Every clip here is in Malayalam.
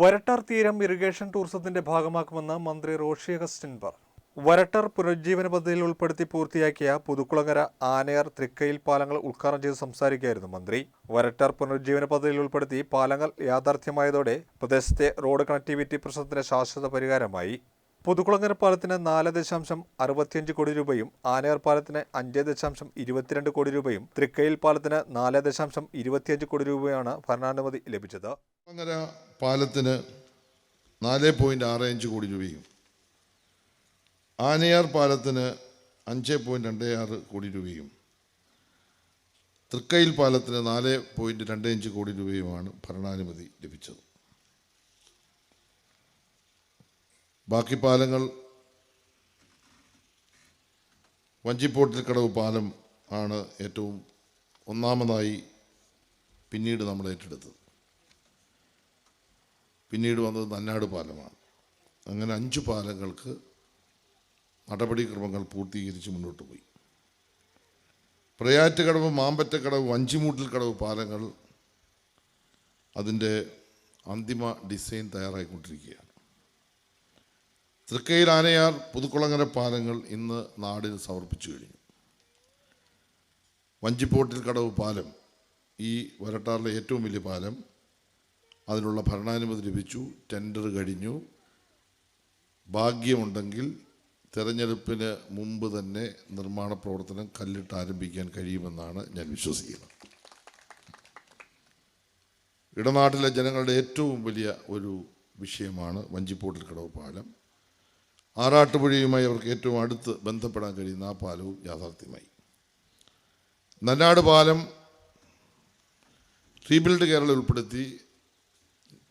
വരട്ടാർ തീരം ഇറിഗേഷൻ ടൂറിസത്തിന്റെ ഭാഗമാക്കുമെന്ന് മന്ത്രി റോഷി അഗസ്റ്റിൻ പറഞ്ഞു. വരട്ടാർ പുനരുജ്ജീവന പദ്ധതിയിൽ ഉൾപ്പെടുത്തി പൂർത്തിയാക്കിയ പുതുക്കുളങ്ങര ആനയാർ തൃക്കയിൽ പാലങ്ങൾ ഉദ്ഘാടനം ചെയ്ത് സംസാരിക്കുകയായിരുന്നു മന്ത്രി. വരട്ടാർ പുനരുജ്ജീവന പദ്ധതിയിൽ ഉൾപ്പെടുത്തി പാലങ്ങൾ യാഥാർത്ഥ്യമായതോടെ പ്രദേശത്തെ റോഡ് കണക്ടിവിറ്റി പ്രശ്നത്തിന് ശാശ്വത പരിഹാരമായി. പുതുക്കുളങ്ങര പാലത്തിന് നാല് ദശാംശം അറുപത്തിയഞ്ച് കോടി രൂപയും ആനയാർ പാലത്തിന് അഞ്ച് ദശാംശം ഇരുപത്തിരണ്ട് കോടി രൂപയും തൃക്കയിൽ പാലത്തിന് നാല് ദശാംശം ഇരുപത്തിയഞ്ച് കോടി രൂപയാണ് ഭരണാനുമതി ലഭിച്ചത്. കുളങ്ങര പാലത്തിന് നാല് പോയിന്റ് ആറ് അഞ്ച് കോടി രൂപയും. ആനയാർ പാലത്തിന് അഞ്ച് പോയിന്റ് രണ്ട് ആറ് കോടി രൂപയും. തൃക്കയിൽ പാലത്തിന് നാല് പോയിന്റ് രണ്ട് അഞ്ച് കോടി രൂപയുമാണ് ഭരണാനുമതി ലഭിച്ചത്. ബാക്കി പാലങ്ങൾ വഞ്ചിപ്പോട്ടിൽ കടവ് പാലം ആണ് ഏറ്റവും ഒന്നാമതായി പിന്നീട് നമ്മൾ ഏറ്റെടുത്തത്. പിന്നീട് വന്നത് നന്നാട് പാലമാണ്. അങ്ങനെ അഞ്ച് പാലങ്ങൾക്ക് നടപടിക്രമങ്ങൾ പൂർത്തീകരിച്ച് മുന്നോട്ട് പോയി. പ്രയാറ്റുകടവ് മാമ്പറ്റക്കടവ് വഞ്ചിമൂട്ടിൽ കടവ് പാലങ്ങൾ അതിന്റെ അന്തിമ ഡിസൈൻ തയ്യാറായിക്കൊണ്ടിരിക്കുകയാണ്. തൃക്കയിൽ ആനയാർ പുതുക്കുളങ്ങര പാലങ്ങൾ ഇന്ന് നാടിന് സമർപ്പിച്ചു കഴിഞ്ഞു. വഞ്ചിപ്പോട്ടിൽ കടവ് പാലം ഈ വരട്ടാറിലെ ഏറ്റവും വലിയ പാലം അതിനുള്ള ഭരണാനുമതി ലഭിച്ചു ടെൻഡർ കഴിഞ്ഞു. ഭാഗ്യമുണ്ടെങ്കിൽ തെരഞ്ഞെടുപ്പിന് മുമ്പ് തന്നെ നിർമ്മാണ പ്രവർത്തനം കല്ലിട്ട് ആരംഭിക്കാൻ കഴിയുമെന്നാണ് ഞാൻ വിശ്വസിക്കുന്നത്. ഇടനാട്ടിലെ ജനങ്ങളുടെ ഏറ്റവും വലിയ ഒരു വിഷയമാണ് വഞ്ചിപ്പോട്ടിൽ കടവ് പാലം. ആറാട്ടുപുഴയുമായി അവർക്ക് ഏറ്റവും അടുത്ത് ബന്ധപ്പെടാൻ കഴിയുന്ന ആ പാലവും യാഥാർത്ഥ്യമായി. നന്നാട് പാലം റീബിൽഡ് കേരള ഉൾപ്പെടുത്തി.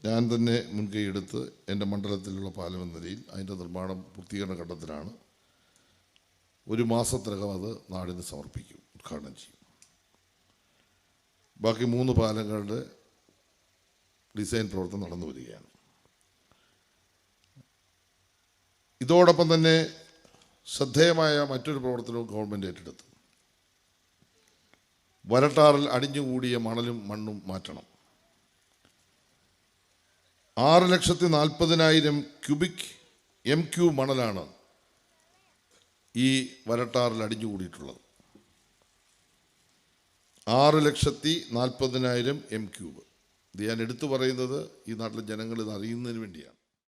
ഞാൻ തന്നെ മുൻകൈ എടുത്ത് എന്റെ മണ്ഡലത്തിലുള്ള പാലം എന്ന നിലയിൽ അതിന്റെ നിർമ്മാണം പൂർത്തീകരണ ഘട്ടത്തിലാണ്. ഒരു മാസത്തിനകം അത് നാടിന് സമർപ്പിക്കും ഉദ്ഘാടനം ചെയ്യും. ബാക്കി മൂന്ന് പാലങ്ങളുടെ ഡിസൈൻ പ്രവർത്തനം നടന്നു വരികയാണ്. ഇതോടൊപ്പം തന്നെ ശ്രദ്ധേയമായ മറ്റൊരു പ്രവർത്തനവും ഗവൺമെന്റ് ഏറ്റെടുത്തു. വരട്ടാറിൽ അടിഞ്ഞുകൂടിയ മണലും മണ്ണും മാറ്റണം. ആറ് ലക്ഷത്തി നാൽപ്പതിനായിരം ക്യൂബിക് എം ക്യൂ മണലാണ് ഈ വരട്ടാറിൽ അടിഞ്ഞുകൂടിയിട്ടുള്ളത്. ആറ് ലക്ഷത്തി നാൽപ്പതിനായിരം എം ക്യൂബ്. ഇത് ഞാൻ എടുത്തു പറയുന്നത് ഈ നാട്ടിലെ ജനങ്ങൾ ഇത് അറിയുന്നതിന് വേണ്ടിയാണ്.